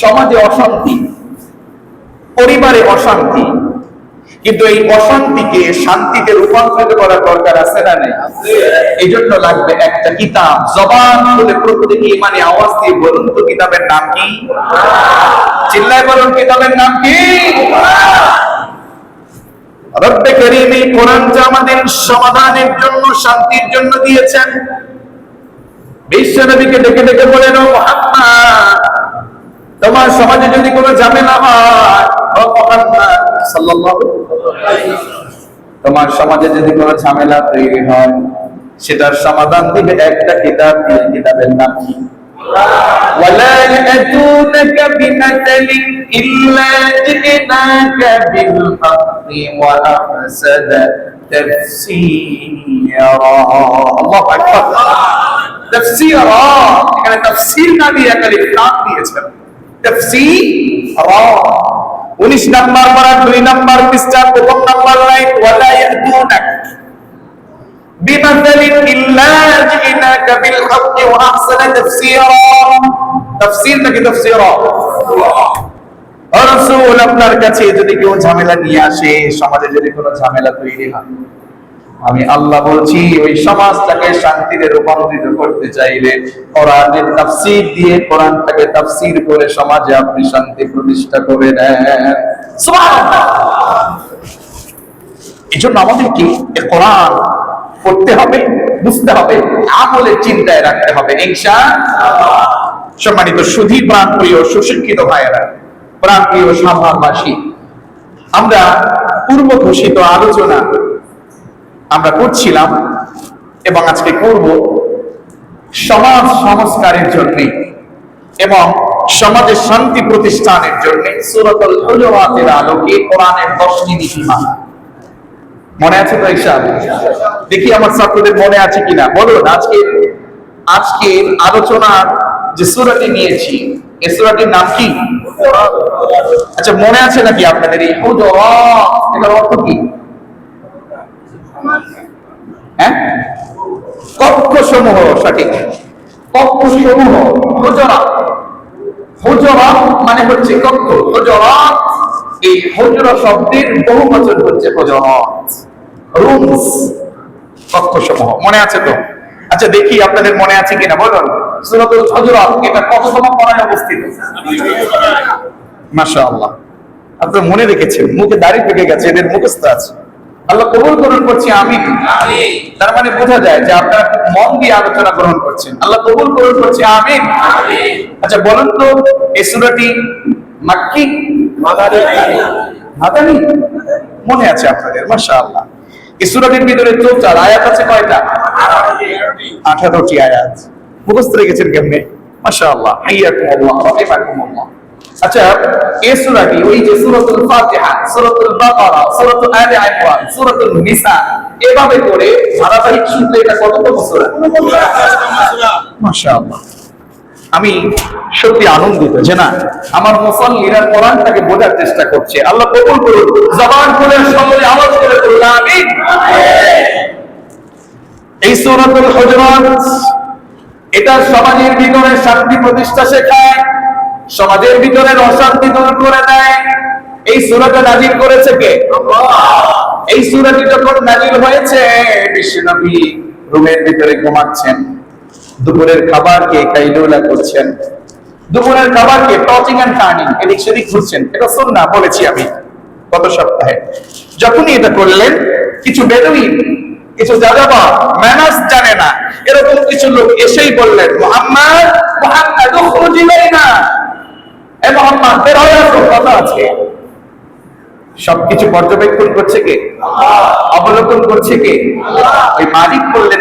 সমাজে অশান্তি, পরিবারে অশান্তি, কিন্তু এই অশান্তিকে শান্তিতে রূপান্তরিত করার দরকার আছে না নেই? এই জন্য লাগবে একটা কিতাব, জবান খুলে প্রত্যেকে মানে আওয়াজ দিয়ে বলুন, তো কিতাবের নাম কি? চিল্লায় বলুন, কিতাবের নাম কি? রব্বে করিম এই কোরআনটা আমাদের সমাধানের জন্য, শান্তির জন্য দিয়েছেন। বিশ্ব নবীকে ডেকে ডেকে বলেন মোহাম্মদ তোমার সমাজে যদি কোনো ঝামেলা হয় ও মোহাম্মদ সাল্লাল্লাহু তোমার সমাজে যদি কোনো ঝামেলা তৈরি হয় সেটার সমাধান দিবে একটা কিতাব দিয়ে কিতাবের নাম কি ولا يأتونك بمثل إلا جئناك بالحق وأحسن تفسيرا الله أكبر تفسيرا এখানে তাফসীর না দিয়ে একটা ইফরাত দিয়েছেন তাফসীরা 19 নাম্বার পারা 2 নাম্বার পৃষ্ঠা প্রথম নাম্বার লাইন ওয়ালা ইয়াতুনাক بمثل إلا جئناك بالحق وأحسن تفسيرا تفسير নাকি تفسيرا রসুল আপনার কাছে যদি কেউ ঝামেলা নিয়ে আসে সমাজে যদি কোনো ঝামেলা তৈরি হয় আমি আল্লাহ বলছি, ওই সমাজটাকে শান্তিতে রূপান্তরিত করতে চাইলে কোরআনের তাফসীর দিয়ে কোরআনটাকে তাফসীর করে সমাজে আপনি শান্তি প্রতিষ্ঠা করে নেন। এই জন্য আমাদেরকে কোরআন পড়তে হবে, বুঝতে হবে আমলের চিন্তায় রাখতে হবে ইনশা সম্মানিত সুধী প্রাণ প্রিয়, সুশিক্ষিত ভাইয়েরা, প্রাণ প্রিয় সাভারবাসী আমরা পূর্ব ঘোষিত আলোচনা আমরা করছিলাম এবং আজকে করব সমাজ সংস্কারের জন্য এবং সমাজে শান্তি প্রতিষ্ঠানের জন্য সুরতুল হুজুরাতের আলোকে কোরআনের দশটি নীতিমালা মনে আছে তো ঈশা দেখি আমার ছাত্রদের মনে আছে কিনা। বলুন, আজকে আজকে আলোচনার যে সুরাটি নিয়েছি, এই সুরাটির নাম কি? আচ্ছা মনে আছে নাকি আপনাদের এই অর্থ কি? হ্যাঁ? কক্ষ সমূহ সঠিক। কক্ষ সমূহ হুজরাত। হুজরাত মানে হচ্ছে কক্ষ। হুজরাত, এই হুজরা শব্দের বহু হচ্ছে রুমস কক্ষ সমূহ মনে আছে তো? আচ্ছা দেখি আপনাদের মনে আছে কিনা, বলুন। সূরাতুল হুজরাত, এটা কততম পড়ায় অবস্থিত? মনে রেখেছেন মুখে দাড়ি পেকে গেছে, এদের মুখস্থ আছে। আল্লাহ কবুল গ্রহণ করছি আমি তার মানে বোঝা যায় যে আপনারা মন দিয়ে আলোচনা গ্রহণ করছেন। আল্লাহ কবুল গ্রহণ আমি আচ্ছা বলুন তো, এই সূরাটি মাক্কি? মাদানি। মনে আছে আপনাদের, মাশাআল্লাহ। এই সূরাটির ভিতরে চৌচার আয়াত আছে কয়টা? আঠারোটি আয়াত। মুখস্থ রেখেছেন কেমনে? হাইয়াকুম আল্লাহ আল্লাহ আচ্ছা এই সূরাটি, ওই যে ফাতিহা বাকারা আলে নিসা, এভাবে করে ধারাবাহিক এটা মাশাআল্লাহ। আমি সত্যি আনন্দিত যে না, আমার মুসল্লিরা কোরআনটাকে বোঝার চেষ্টা করছে। আল্লাহ কবুল করুন জবান খুলে সকলে আওয়াজ করে বলুন, আমিন। এই সূরাতুল হুজুরাত, এটা সমাজের ভিতরে শান্তি প্রতিষ্ঠা শেখায়। সমাজের ভিতরে অশান্তি দূর করে দেয়। এই সূরাটা নাজিল করেছে কে? এই সূরাটি যখন নাজিল হয়েছে বিশ্বনবী রুমের ভিতরে ঘুমাচ্ছেন। দুপুরের খাবারকে কাইলুলা করছেন। দুপুরের খাবারকে টচিং এন্ড টার্নিং এদিক সেদিক ঘুরছেন। এটা শোন না বলেছি আমি গত সপ্তাহে। যখনই এটা করলেন কিছু বেদুইন কিছু যাযাবা ম্যানার্স জানে না। এরকম কিছু লোক এসেই বললেন মোহাম্মদ মোহাম্মদ এ মোহাম্মদ বের হয়ে আসো কথা আছে। সবকিছু পর্যবেক্ষণ করছে কে? অবলোকন করছে কে? ওই মালিক বললেন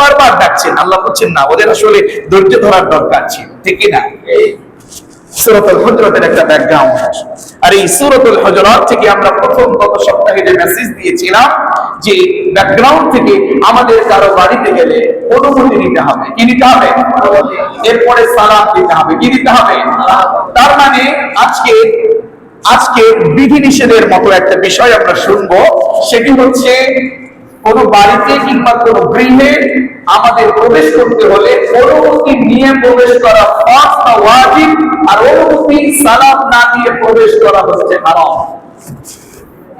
বারবার ডাকছেন। আল্লাহ বলছেন না ওদের আসলে ধৈর্য ধরার দরকার ছিল। ঠিক না সূরাতুল হুজরাতের একটা ব্যাকগ্রাউন্ড আর এই সূরাতুল হজরত থেকে আমরা প্রথম গত সপ্তাহে যে মেসেজ দিয়েছিলাম যে ব্যাকগ্রাউন্ড থেকে আমাদের কারও বাড়িতে গেলে অনুমতি নিতে হবে। কি নিতে হবে? এরপরে সালাম দিতে হবে। কি দিতে হবে? তার মানে আজকে আজকে বিধি নিষেধের মতো একটা বিষয় আমরা শুনব। সেটি হচ্ছে কোন বাড়িতে কিংবা কোন গৃহে আমাদের প্রবেশ করতে হলে অনুমতি নিয়ে প্রবেশ করা ওয়াজিব, আর অনুমতি সালাম না দিয়ে প্রবেশ করা হচ্ছে হারাম।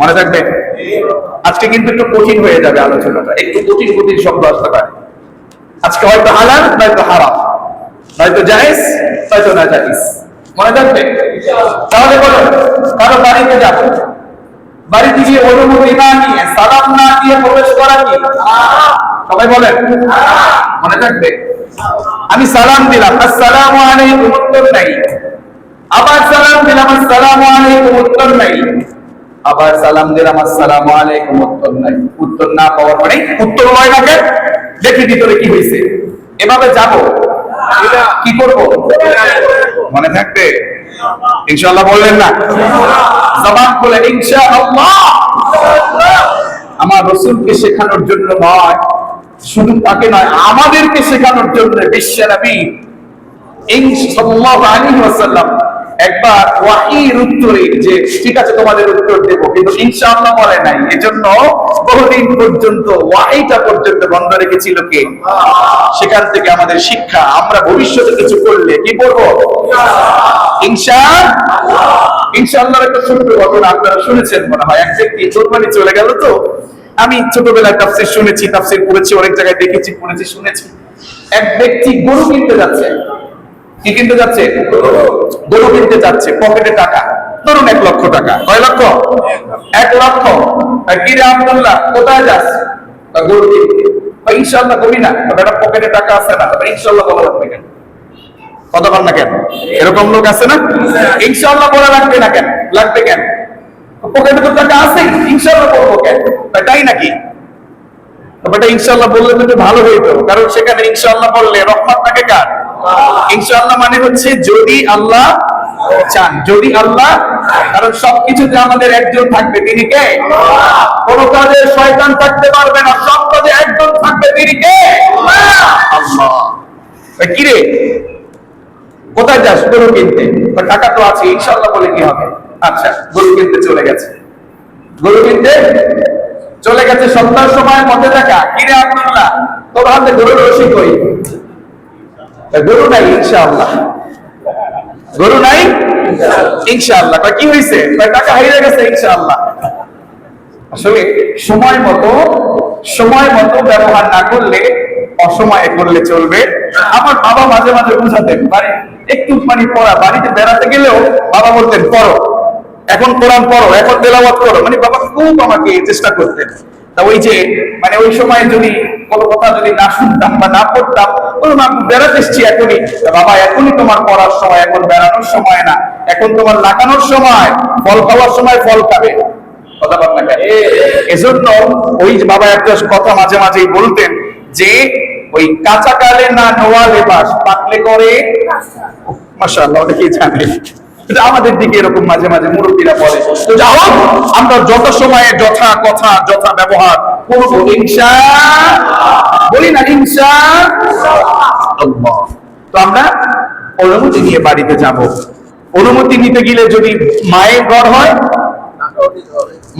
মনে থাকবে? আজকে কিন্তু একটু কঠিন হয়ে যাবে আলোচনাটা। একটু কঠিন কঠিন শব্দ আসতে পারে। আজকে হয়তো হালাল, নয়তো হারাম। নয়তো জায়েজ, নয়তো না জায়েজ মনে থাকবে? তাহলে বলো, কারও বাড়িতে যাব বাড়িতে গিয়ে অনুমতি না নিয়ে, সালাম না দিয়ে প্রবেশ করা কি? সবাই বলেন, মনে থাকবে? আমি সালাম দিলাম, আসসালামু আলাইকুম, উত্তর নাই। আবার সালাম দিলাম, আসসালামু আলাইকুম, উত্তর নাই। আবার সালাম দিলাম আসসালামু আলাইকুম উত্তর নাই। উত্তর না পাওয়ার মানে উত্তর হয় না কেন? দেখি ভিতরে কি হয়েছে। এভাবে যাব। কি করব? মনে থাকবে? ইনশাআল্লাহ বললেন না। জবান খুলে ইনশাআল্লাহ। আমার রসুলকে শেখানোর জন্য নয় শুধু তাকে নয় আমাদেরকে শেখানোর জন্য বিশ্ব নবী সাল্লাল্লাহু আলাইহি ওয়াসাল্লাম। একবার উত্তরে যে, ঠিক আছে, তোমাদের উত্তর দেব। কিন্তু ইনশাআল্লাহ বলে নাই। এজন্য বহুদিন পর্যন্ত ওয়াহিটা পর্যন্ত বন্ধ রেখেছিল কে? সেখান থেকে আমাদের শিক্ষা। আমরা ভবিষ্যতে কিছু করলে কি করব? ইনশা ইনশাআল্লাহর একটা ছোট্ট ঘটনা আপনারা শুনেছেন মনে হয়। এক ব্যক্তি কোরবানি চলে গেল তো। আমি ছোটবেলায় তাফসীর শুনেছি, তাফসীর পড়েছি, অনেক জায়গায় দেখেছি, পড়েছি, শুনেছি। এক ব্যক্তি গরু কিনতে যাচ্ছে। কি কিনতে যাচ্ছে? গরু কিনতে যাচ্ছে পকেটে টাকা। ধরুন এক লক্ষ টাকা। কয় লক্ষ? এক লক্ষ। কি রে আব্দুল্লাহ? কোথায় যাস? গরু কিনতে ইনশাল্লাহ করি না। একটা পকেটে টাকা আছে না। তবে ইনশাল্লাহ বলা লাগবে কেন? কথা বল না কেন? এরকম লোক আছে না? ইনশাল্লাহ বলা লাগবে না কেন? লাগবে কেন? পকেটে তো টাকা আছে ইনশাল্লাহ বলব কেন? তাই নাকি? ব্যাপারটা ইনশাল্লাহ বললে তো একটু ভালো হইতো। কারণ সেখানে ইনশাল্লাহ বললে রহমত থাকে কার? ইনশাআল্লাহ মানে হচ্ছে যদি আল্লাহ চান, যদি আল্লাহ কারণ সবকিছুতে আমাদের একজন থাকবে, তিনি কে? কোন কাজে শয়তান থাকতে পারবে না, সব কাজে একজন থাকবে, তিনি কে? আল্লাহ। তা কি রে? কোথায় যাস? গরু কিনতে? টাকা তো আছে, ইনশাআল্লাহ বলে কি হবে? আচ্ছা গরু কিনতে চলে গেছে। গরু কিনতে চলে গেছে সন্ধ্যার সময় মধ্যে টাকা কিরে আব্দুল্লাহ? তোর হাতে গরুর রসি কই? গরু নাই, ইনশাআল্লাহ। গরু নাই? ইনশাআল্লাহ। কি হয়েছে টাকা হারিয়ে গেছে, ইনশাআল্লাহ। আসলে সময় মতো সময় মতো ব্যবহার না করলে, অসময়ে করলে চলবে। আমার বাবা মাঝে মাঝে বুঝাতেন মানে একটু মানে পড়া, বাড়িতে বেড়াতে গেলেও বাবা বলতেন, পড়ো। এখন কোরআন পড়ো, এখন তেলাওয়াত করো। মানে বাবা খুব আমাকে চেষ্টা করতেন। তা ওই যে মানে ওই সময় যদি কোনো কথা যদি না শুনতাম বা না পড়তাম বলুন আমি বেড়াতে এসছি এখনই। বাবা এখনই তোমার পড়ার সময় এখন বেড়ানোর সময় না। এখন তোমার লাগানোর সময় ফল খাওয়ার সময় ফল খাবে। কথা এজন্য ওই বাবা একটা কথা মাঝে মাঝেই বলতেন যে ওই কাঁচা কালে না নোয়া লেবাস পাকলে করে মাশাআল্লাহ অনেকেই জানে। কিন্তু আমাদের দিকে এরকম মাঝে মাঝে মুরব্বীরা বলে, তো যাও, আমরা যত সময়ে যথা কথা, যথা ব্যবহার করব, ইনশা বলি না আল্লাহ। তো আমরা অনুমতি নিয়ে বাড়িতে যাব। অনুমতি নিতে গেলে যদি মায়ের ঘর হয়,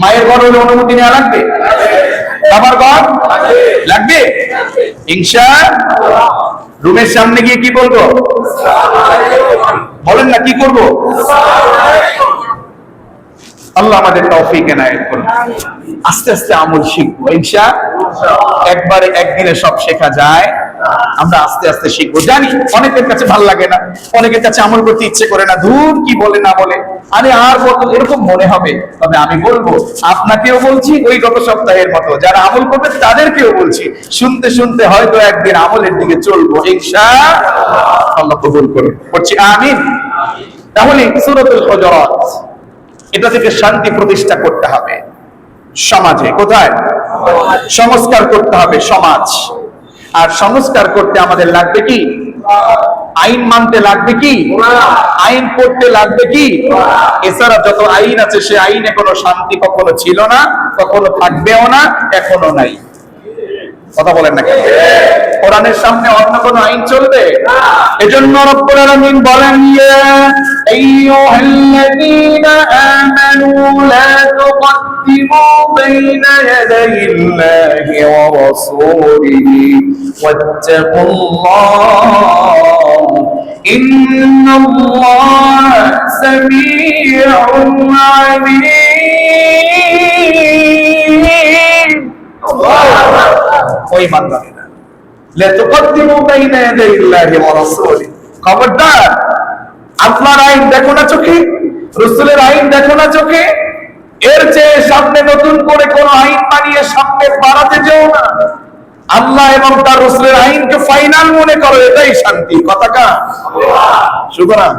মায়ের ঘর হলে অনুমতি নেওয়া লাগবে? বাবার ঘর লাগবে? ইনশা, রুমের সামনে গিয়ে কি বলব? বলেন না, কি করব? আল্লাহ আমাদের তৌফিক এনায়েত করুন। আস্তে আস্তে আমল শিখব, ইনশা একবারে একদিনে সব শেখা যায়। আমরা আস্তে আস্তে শিখব। জানি অনেকের কাছে ভালো লাগে না অনেকের কাছে আমল করতে ইচ্ছে করে না দূর কি বলে না বলে। আরে আর বলতো এরকম মনে হবে। তবে আমি বলব আপনাকেও বলছি ওই গত সপ্তাহের মতো যারা আমল করবে তাদেরকেও বলছি শুনতে শুনতে হয়তো একদিন আমলের দিকে চলবো ইনশা আল্লাহ কবুল করুন বলছি আমিন। তাহলে সূরাতুল হুজুরাত এটা থেকে শান্তি প্রতিষ্ঠা করতে হবে। সমাজে কোথায়? সংস্কার করতে হবে সমাজ। আর সংস্কার করতে আমাদের লাগবে কি? আইন মানতে লাগবে কি? আইন করতে লাগবে কি? এছাড়া যত আইন আছে, সে আইনে কোনো শান্তি কখনো ছিল না, কখনো থাকবেও না, এখনও নাই। কথা বলেন না কোরআনের সামনে অন্য কোন আইন চলবে? এজন্য রব্বুল আলামিন বলেন আইয়ুহাল্লাযীনা আমানু লা তুকদ্দিমু বাইনা ইয়াদাইল্লাহি ওয়া রাসূলিহি ওয়াত্তাকুল্লাহ। ইন্নাল্লাহ সামিউন আলীম। ওই এর চেয়ে সামনে নতুন করে কোন আইন বানিয়ে যেও না। আল্লাহ এবং তার রাসূলের আইনকে ফাইনাল মনে করো, এটাই শান্তি। কথাটা সুতরাং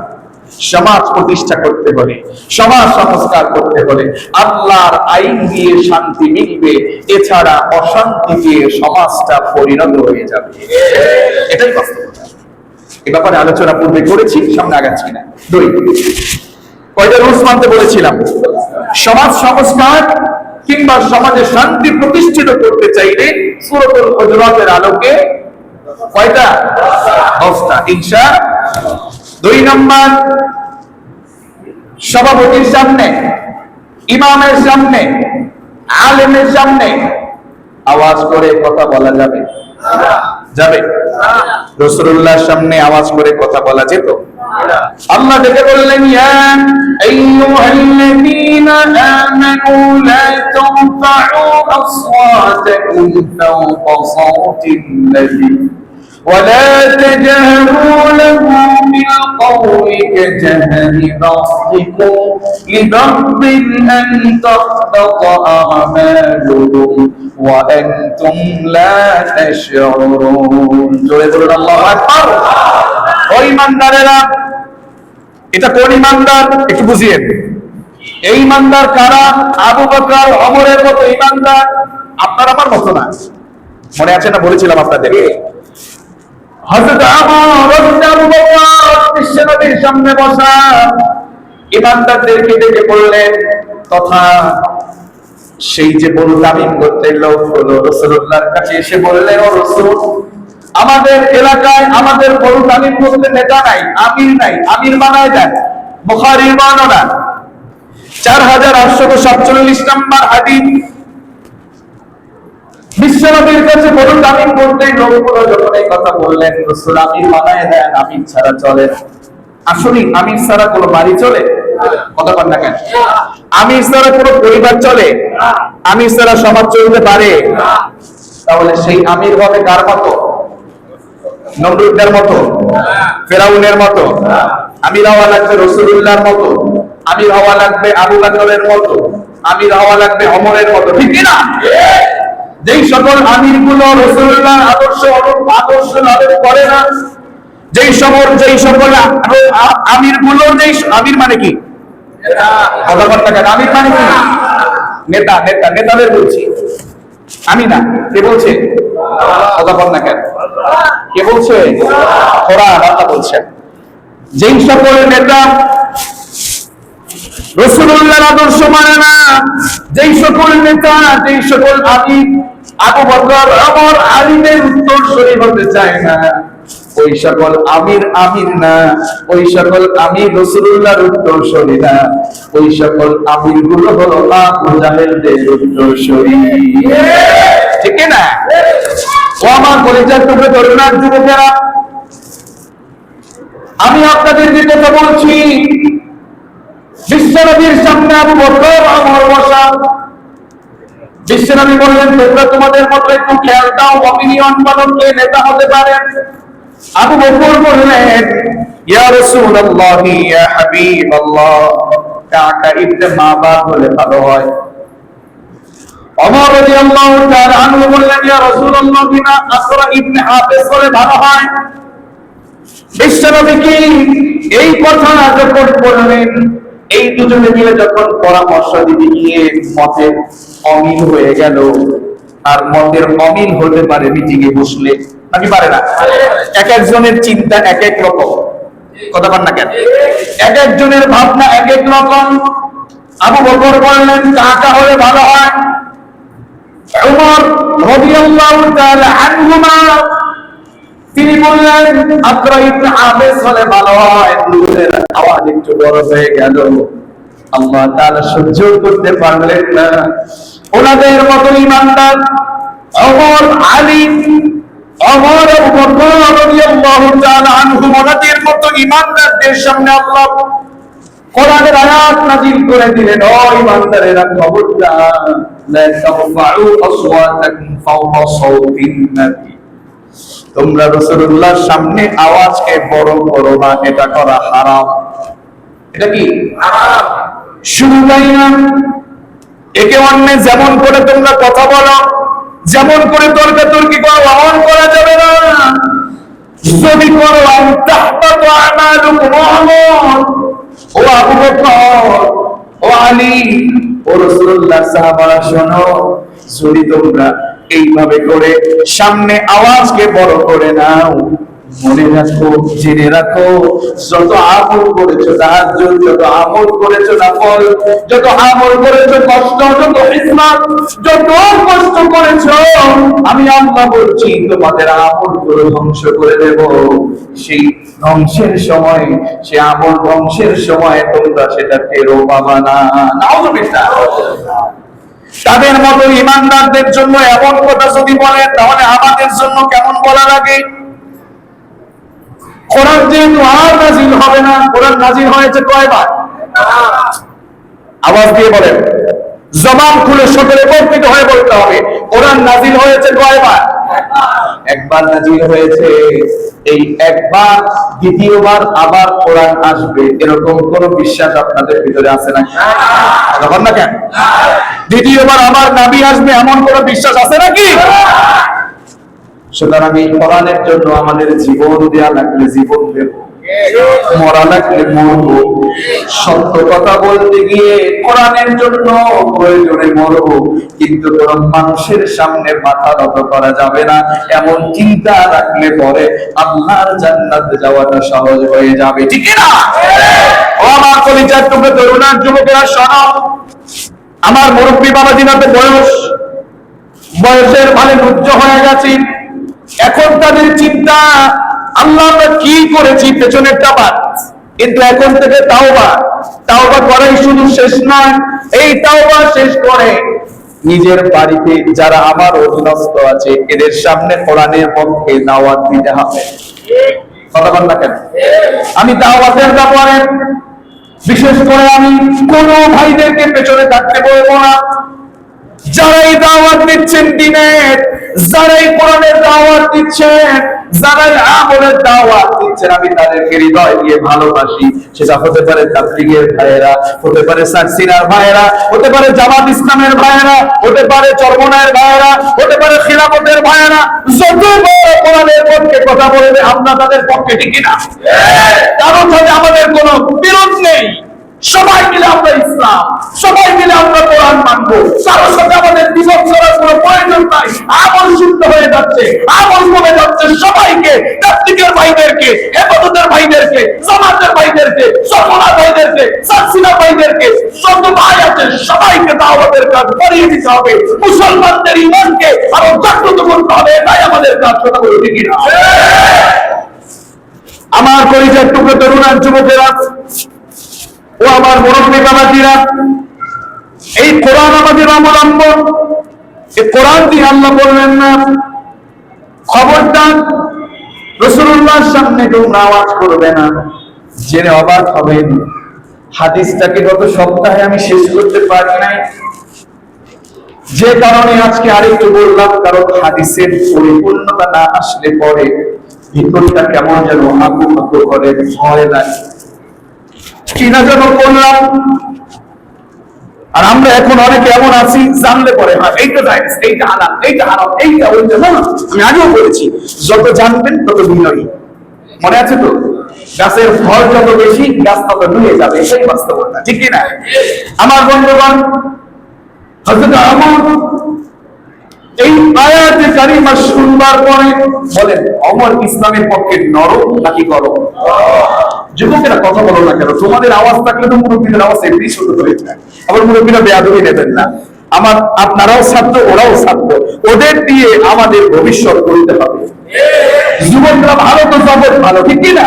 সমাজ প্রতিষ্ঠা করতে হলে, সমাজ সংস্কার করতে হলে আল্লাহর আইন দিয়ে শান্তি মিলবে, এছাড়া অশান্তি দিয়ে সমাজটা পরিণত হয়ে যাবে। এটাই বাস্তবতা। এ ব্যাপারে আলোচনা পূর্বে করেছি, সামনে আগাচ্ছি না। দুই, কয়টা রুলস মানতে বলেছিলাম? সমাজ সংস্কার কিংবা সমাজে শান্তি প্রতিষ্ঠিত করতে চাইলে সুরতুল হজরতের আলোকে কয়টা? দশটা। ইনশা দুই নম্বর, সভাপতির সামনে, ইমামের সামনে, আলেমের সামনে আওয়াজ করে কথা বলা যাবে। যাবে। রসুল্লাহর সামনে আওয়াজ করে কথা বলা যেত। আল্লাহ ডেকে বললেন, ইয়া আইয়ুহাল্লাযীনা আমানু লা তারফা'উ আসওয়াতাকুম ফাওqa সাওতিন নাবী ولا تجهروا له بالقول كجهر بعضكم لبعض أن تحبط أعمالكم وأنتم لا تشعرون জোরে বলুন আল্লাহু আকবার ও ইমানদারেরা এটা কোন ইমানদার একটু বুঝিয়ে এই ইমানদার কারা আবু বকর ওমরের মতো ইমানদার আপনার আমার মতো না মনে আছে না বলেছিলাম আপনাদের সামনে বসা। ইমানদারদেরকে ডেকে বললেন, তথা সেই যে লোক হলো রসুল্লাহর কাছে এসে বললেন, ও রসুল, আমাদের এলাকায় আমাদের বড় তামিম নেতা নাই, আমির নাই, আমির বানায় দেন বুখারীর বর্ণনা চার হাজার আটশো সাতচল্লিশ নম্বর হাদিস বিশ্বনবীর কাছে বড় তামিম করতে লোকগুলো যখন এই কথা বললেন, রসুল আমির বানায় দেন আমির ছাড়া চলে আসলে আমির ছাড়া কোনো বাড়ি চলে? না কেন? আমির ছাড়া কোনো পরিবার চলে? আমির ছাড়া সমাজ চলতে পারে? তাহলে সেই আমির হবে কার মতো? নমরুদের মতো? ফেরাউনের মতো? আমির হওয়া লাগবে রসুল্লাহর মতো? আমির হওয়া লাগবে আবু বকরের মতো? আমির হওয়া লাগবে অমরের মতো? ঠিক না? যেই সকল আমিরগুলো রসুল্লাহ আদর্শ আদর্শ লাভের করে না, যেই সকল যেই সকল আমিরগুলো যেই আমির মানে কি? আমির মানে কি? নেতা নেতা, নেতাদের বলছি। আমি না, কে বলছে? না কেন? কে বলছে? ওরা বলছে। যেই সকল নেতা রসুল্লাহ আদর্শ মানে না, যেই সকল নেতা, যেই সকল আমি আবু বকর আলিমের হতে চায় না। ওই সকল আমির আমির না। ওই সকল রসুল্লাহর না। ওই সকল আমিরগুলো হলো আবু জাহেলদের ঠিক না? ও আমার যুবকেরা। আমি আপনাদেরকে কথা বলছি। বিশ্বনবীর সামনে আবু বকর বসা। বিশ্বনবী বললেন তোমরা তোমাদের মতো একটু খেয়াল দাও অপিনিয়ন বানান কে নেতা হতে পারে আবু বকর বললেন, ইয়া রাসূলুল্লাহ, ইয়া হাবিবাল্লাহ। কাকা ইবনে মা বাপ হলে ভালো হয়। ওমর রাদিয়াল্লাহু তাআলা আনহু বললেন, ইয়া রাসূলুল্লাহ, বিনা আকরা ইবনে হাফিজ হলে ভালো হয়। বিশ্বনবী কি এই কথা যখন বললেন এই দুজনে মিলে যখন পরামর্শ দিতে গিয়ে মতের অমিল হয়ে গেল, আর মতের অমিল হতে পারে মিটিংয়ে বসলে, নাকি পারে না? এক একজনের চিন্তা এক এক রকম। কথা না কেন? এক একজনের ভাবনা এক এক রকম। আবু বকর বললেন, কাকা হলে ভালো হয়। উমর রাদিয়াল্লাহু তাআলা আনহুমা তিনি বললেন আকরা ইবনে আবেস হলে ভালো হয় দুধের আওয়াজ একটু বড় হয়ে গেল। আল্লাহ তাআলা সহ্য করতে পারলেন না। ওনাদের মতো ইমানদার ওমর আলী বকর রাদিয়াল্লাহু তাআলা আনহু ওনাদের মতো ইমানদারদের সামনে আল্লাহ কোরআনের আয়াত নাযিল করে দিলেন। ও ইমানদারেরা, খবরদার, লা আসওয়াতাকুম ফাওকা নবী। তোমরা রাসূলুল্লাহর সামনে আওয়াজকে বড় করো না এটা করা হারাম। এটা কি? শুধু তাই না একে অন্য যেমন করে তোমরা কথা বলো যেমন করে তর্কাতর্কি করো এমন করা যাবে না। যদি করো ও আবু বকর ও আলী ও রাসূলুল্লাহ সাহাবারা শোনো যদি তোমরা এইভাবে করে সামনে আওয়াজকে বড় করে নাও। মনে রাখো, জেনে রাখো, যত আমল করেছ তাহার যত আমল করেছ নফল যত আমল করেছ কষ্ট, যত হিসমত যত কষ্ট করেছ, আমি আল্লাহ বলছি, তোমাদের আমলগুলো ধ্বংস করে দেব। সেই ধ্বংসের সময় সে আমল ধ্বংসের সময় তোমরা সেটা টেরো পাবা না নাউজুবিল্লাহ। তাদের মতো ইমানদারদের জন্য এমন কথা যদি বলে তাহলে আমাদের জন্য কেমন বলা লাগে? কোরআন যেহেতু আর নাজিল হবে না, কোরআন নাজিল হয়েছে কয়বার? আওয়াজ দিয়ে বলেন। জবান খুলে সকলে বর্তিত হয়ে বলতে হবে, কোরআন নাজিল হয়েছে কয়বার? একবার নাজিল হয়েছে। এই একবার, দ্বিতীয়বার আবার কোরআন আসবে, এরকম কোন বিশ্বাস আপনাদের ভিতরে আছে না? তখন না কেন? দ্বিতীয়বার আবার নাবি আসবে, এমন কোন বিশ্বাস আছে নাকি? সুতরাং এই কোরআনের জন্য আমাদের জীবন দেওয়া লাগলে জীবন দেব। মরা লাগলে মরব? সত্য কথা বলতে গিয়ে কোরআনের জন্য প্রয়োজনে মরব, কিন্তু কোন মানুষের সামনে মাথা নত করা যাবে না। এমন চিন্তা রাখলে পরে আল্লাহর জান্নাতে যাওয়াটা সহজ হয়ে যাবে। ঠিক না? ও আমার কলিজার টুকরো তরুণার যুবকেরা, শোনো। আমার মুরব্বী বাবা দিনাতে বয়স। বয়সের ভালে উচ্চ হয়ে গেছে। এখন তাদের চিন্তা আল্লাহ আমরা কি করেছি পেছনেরটা বাদ কিন্তু এখন থেকে তাওবা। তাওবা করাই শুধু শেষ নয়, এই তাওবা শেষ করে নিজের বাড়িতে যারা আমার অধীনস্থ আছে, এদের সামনে কোরআনের পক্ষে দাওয়াত দিতে হবে। কথা না কেন? আমি দাওয়াতের ব্যাপারে বিশেষ করে আমি কোন ভাইদেরকে পেছনে থাকতে বলব না। যারাই দাওয়াত দিচ্ছেন দিনের, যারাই কোরআনের দাওয়াত দিচ্ছেন, যারাই আমলের দাওয়াত দিচ্ছেন, আমি তাদেরকে হৃদয় দিয়ে ভালোবাসি। সেটা হতে পারে তাবলিগের ভাইয়েরা, হতে পারে সাকসিনার ভাইয়েরা, হতে পারে জামাত ইসলামের ভাইয়েরা, হতে পারে চরমনায়ের ভাইয়েরা, হতে পারে খিলাফতের ভাইয়েরা, যত বড় কোরআনের পক্ষে কথা বলবে আমরা তাদের পক্ষে ঠিকই না কারণ সাথে আমাদের কোনো বিরোধ নেই। সবাই মিলে আমরা ইসলাম, সবাই মিলে আমরা কোরআন মানবো। কারোর সাথে আমাদের বিপদ করার কোনো প্রয়োজন নাই। আমল শুদ্ধ হয়ে যাচ্ছে, আমল কমে যাচ্ছে সবাইকে তাত্ত্বিকের ভাইদেরকে, হেফাজতের ভাইদেরকে, জামাতের ভাইদেরকে সফলা ভাইদেরকে সাকসিনা ভাইদেরকে, যত ভাই আছে সবাইকে দাওয়াতের কাজ করিয়ে দিতে হবে। মুসলমানদের ইমানকে আরও জাগ্রত করতে হবে এটাই আমাদের কাজ কথা বলে আমার পরিচয় টুকরো তরুণ যুবকেরা ও আমার মুরব্বী বাবাজিরা, এই কোরআন আমাদের অবলম্বন এই কোরআন দিয়ে আল্লাহ বললেন না, খবরদার রসুল্লাহর সামনে কেউ নামাজ করবে না। জেনে অবাক হবেন, হাদিসটাকে গত সপ্তাহে আমি শেষ করতে পারি নাই। যে কারণে আজকে আরেকটু বললাম, কারণ হাদিসের পরিপূর্ণতা না আসলে পরে ভিতরটা কেমন যেন আঁকু করে, ভয় লাগে। কিনা করলাম, আর আমরা এখন অনেকে এমন আছি, জানলে পরে, হয়, এইটা এইটা এইটা হারাম, এইটা আমি আগেও বলেছি, যত জানবেন তত মনে আছে তো? গাছের ফল যত বেশি, গাছ তত নুয়ে যাবে, এটাই বাস্তবতা, ঠিক কি না আমার বন্ধুগণ এই আয়াতে কারিমা শুনবার পরে বলেন, অমর ইসলামের পক্ষে নরম নাকি গরম যুবকেরা কথা বলো না কেন? তোমাদের আওয়াজ থাকলে তো মুরব্বীদের আওয়াজ এমনি ছোট করে আবার মুরব্বীরা বেয়াদবি নেবেন না। আমার, আপনারাও ছাত্র, ওরাও ছাত্র। ওদের দিয়ে আমাদের ভবিষ্যৎ করিতে হবে। যুবকরা ভালো তো জগৎ ভালো, ঠিক কি না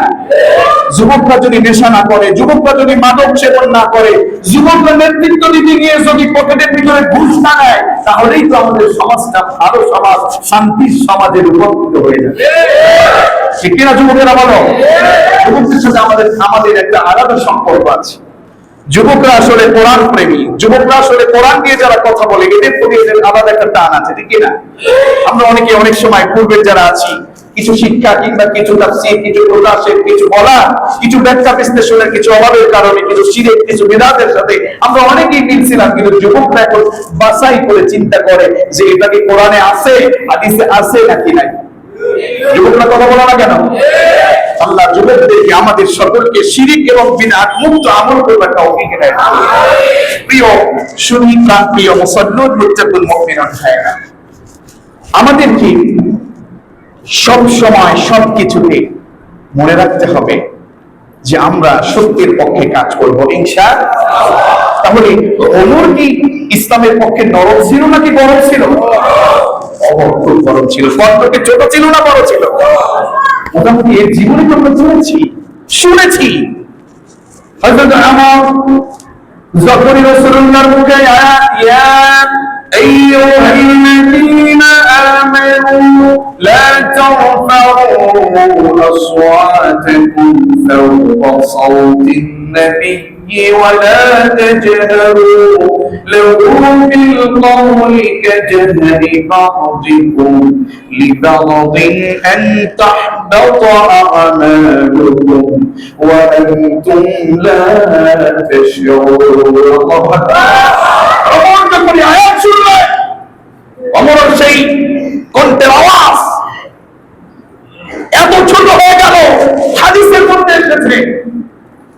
যুবকরা যদি নেশা না করে, যুবকরা যদি মাদক সেবন না করে, যুবকরা নেতৃত্ব নীতি নিয়ে যদি পকেটের ভিতরে ঘুষ না নেয়, তাহলেই তো আমাদের সমাজটা ভালো সমাজ শান্তির সমাজে রূপান্তরিত হয়ে যাবে। ঠিক কিনা যুবকেরা বলো? যুবকদের সাথে আমাদের আমাদের একটা আলাদা সম্পর্ক আছে। যুবকরা আসলে কোরআন প্রেমী, যুবকরা আসলে কোরআন নিয়ে যারা কথা বলে, এদের প্রতি এদের আলাদা একটা টান আছে, ঠিক না আমরা অনেকে অনেক সময় পূর্বের যারা আছি কিছু শিক্ষা কিংবা কিছু তাফসীর, কিছু প্রকাশের, কিছু বলা কিছু ব্যাখ্যা বিশ্লেষণের কিছু অভাবের কারণে, কিছু শিরেক, কিছু বিদাতের সাথে আমরা অনেকেই মিলছিলাম, কিন্তু যুবকরা এখন বাছাই করে চিন্তা করে যে এটা কি কোরআনে আছে, হাদিসে আছে নাকি নাই। যুবকরা কথা বলা না। কেন আল্লাহ যুবকদেরকে, আমাদের সকলকে শিরিক এবং বিনাট মুক্ত আমল করবার তৌফিক দেয়। প্রিয় সুনী প্রাণ প্রিয় মুসল্লুন মুত্তাকুল মুমিনুন ভাইরা আমাদেরকে সব সময় সব কিছুতে মনে রাখতে হবে যে আমরা সত্যের পক্ষে কাজ করব, ইনশা তাহলে ওমর কি ইসলামের পক্ষে নরম ছিল নাকি গরম ছিল? অমর খুব গরম ছিল। স্পর্ধকে ছোট ছিল না বড় ছিল? মোটামুটি এর জীবনে তো আমরা শুনেছি শুনেছি। হয়তো আমার যখনই রাসূলুল্লাহর মুখে আয়াত ইয়া আইয়ুহাল্লাযীনা আমানু লা তারফাউ আসওয়াতাকুম ফাওqa সাওতিন নাবিয়্য ولا تجهروا له بالقول كجهر بعضكم لبعض أن تحبط أعمالكم وأنتم لا تشعرون الله أكبر অমর যখন এই আয়াত শুনলেন অমরের সেই কণ্ঠের আওয়াজ এত ছোট হয়ে গেল হাদিসের মধ্যে এসেছে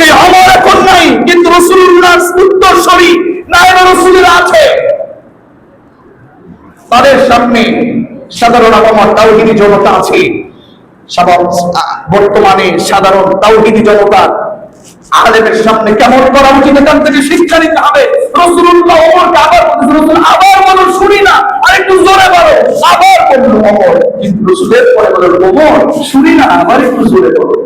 সেই অমর এখন নাই, কিন্তু রসুলের আছে। তাদের সামনে সাধারণ আমার তাওহিদি জনতা আছে। বর্তমানে সাধারণ তাওহিদি আলেমের সামনে কেমন করা উচিত এখান থেকে শিক্ষা নিতে হবে। রসুল্লাহ অমরকে আবার রসুল আবার বলো শুনি না, আরেকটু জোরে বলো, আবার অমর। কিন্তু রসুলের পরে অমর, শুনি না, আবার একটু জোরে বলো।